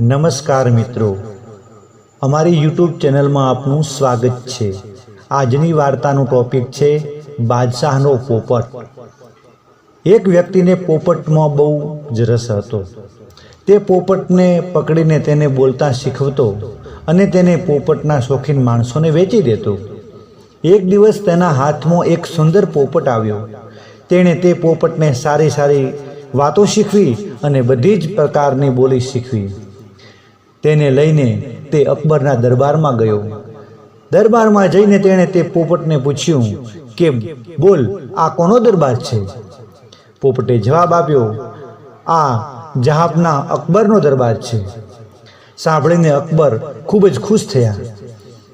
નમસ્કાર મિત્રો. અમારી યુટ્યુબ ચેનલમાં આપનું સ્વાગત છે. આજની વાર્તાનું ટોપિક છે બાદશાહનો પોપટ. એક વ્યક્તિને પોપટમાં બહુ જ રસ હતો. તે પોપટને પકડીને તેને બોલતા શીખવતો અને તેને પોપટના શોખીન માણસોને વેચી દેતો. એક દિવસ તેના હાથમાં એક સુંદર પોપટ આવ્યો. તેણે તે પોપટને સારી સારી વાતો શીખવી અને બધી જ પ્રકારની બોલી શીખવી. તેને લઈને તે અકબરના દરબારમાં ગયો. દરબારમાં જઈને તેણે તે પોપટને પૂછ્યું કે બોલ, આ કોનો દરબાર છે? પોપટે જવાબ આપ્યો, આ જહાબના અકબરનો દરબાર છે. સાંભળીને અકબર ખૂબ જ ખુશ થયા.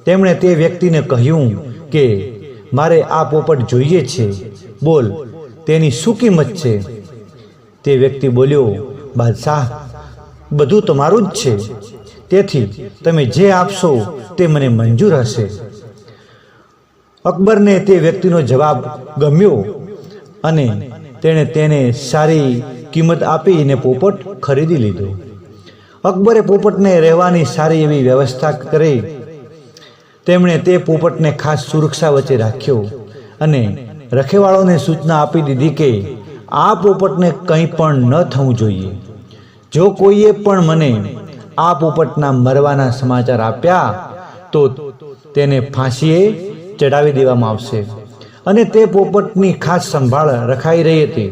તેમણે તે વ્યક્તિને કહ્યું કે, મારે આ પોપટ જોઈએ છે. બોલ, તેની શું કિંમત છે? તે વ્યક્તિ બોલ્યો, બાદશાહ બધું તમારું જ છે. તેથી તમે જે આપશો તે મને મંજૂર હશે. અકબરને તે વ્યક્તિનો જવાબ ગમ્યો અને તેણે તેને સારી કિંમત આપીને પોપટ ખરીદી લીધો. અકબરે પોપટને રહેવાની સારી એવી વ્યવસ્થા કરી. તેમણે તે પોપટને ખાસ સુરક્ષા વચ્ચે રાખ્યો અને રખેવાળોને સૂચના આપી દીધી કે આ પોપટને કંઈ પણ ન થવું જોઈએ. જો કોઈએ પણ મને આ પોપટના મરવાના સમાચાર આપ્યા, તો તેને ફાંસીએ ચડાવી દેવામાં આવશે. અને તે પોપટની ખાસ સંભાળ રખાઈ રહી હતી,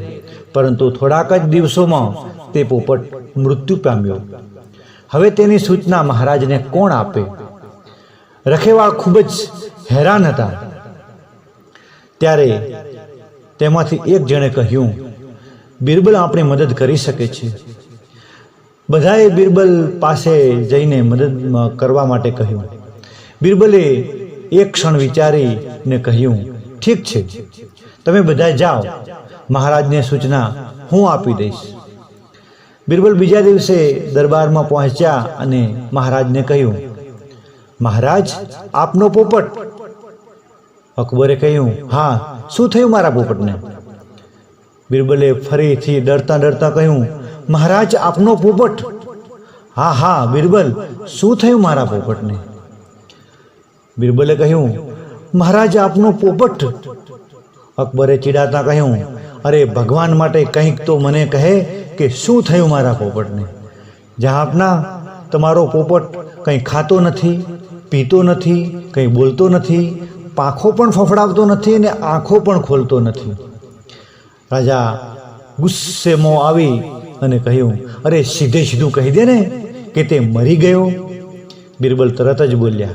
પરંતુ થોડાક જ દિવસોમાં તે પોપટ મૃત્યુ પામ્યો. હવે તેની સૂચના મહારાજને કોણ આપે? રખેવાળ ખૂબ જ હેરાન હતા. ત્યારે તેમાંથી એક જણે કહ્યું, બિરબલ આપણી મદદ કરી શકે છે. બધાએ બિરબલ પાસે જઈને મદદ કરવા માટે કહ્યું. બિરબલે એક ક્ષણ વિચારીને કહ્યું, ઠીક છે. તમે બધા જાઓ. મહારાજને સૂચના હું આપી દઈશ. બિરબલ બીજા દિવસે દરબારમાં પહોંચ્યા અને મહારાજને કહ્યું, મહારાજ, આપનો પોપટ. અકબરે કહ્યું, હા, શું થયું મારા પોપટને? બિરબલે ફરીથી ડરતા ડરતા કહ્યું મહારાજ આપનો પોપટ. હા હા, બિરબલ, શું થયું મારા પોપટને? બિરબલે કહ્યું, મહારાજ આપનો પોપટ. અકબરે ચીડાતા કહ્યું, અરે, ભગવાન માટે કંઈક તો મને કહે કે શું થયું મારા પોપટને? જહાપના તમારો પોપટ કંઈ ખાતો નથી, પીતો નથી, કંઈ બોલતો નથી, પાંખો પણ ફફડાવતો નથી અને આંખો પણ ખોલતો નથી. રાજા ગુસ્સેમાં આવી અને કહ્યું, અરે, સીધે સીધું કહી દે ને કે તે મરી ગયો. બિરબલ તરત જ બોલ્યા,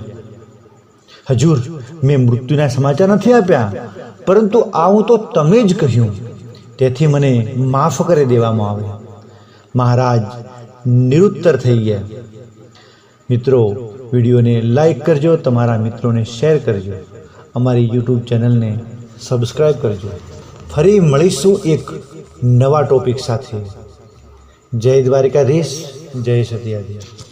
હજુર, મેં મૃત્યુના સમાચાર નથી આપ્યા, પરંતુ આવું તો તમે જ કહ્યું. તેથી મને માફ કરી દેવામાં આવે. મહારાજ નિરુત્તર થઈ ગયા. મિત્રો, વિડીયોને લાઈક કરજો, તમારા મિત્રોને શેર કરજો. અમારી યુટ્યુબ ચેનલને સબસ્ક્રાઈબ કરજો. ફરી મળીશું એક નવા ટોપિક સાથે. જય દ્વારિકાધીશ. જય સત્યાધીશ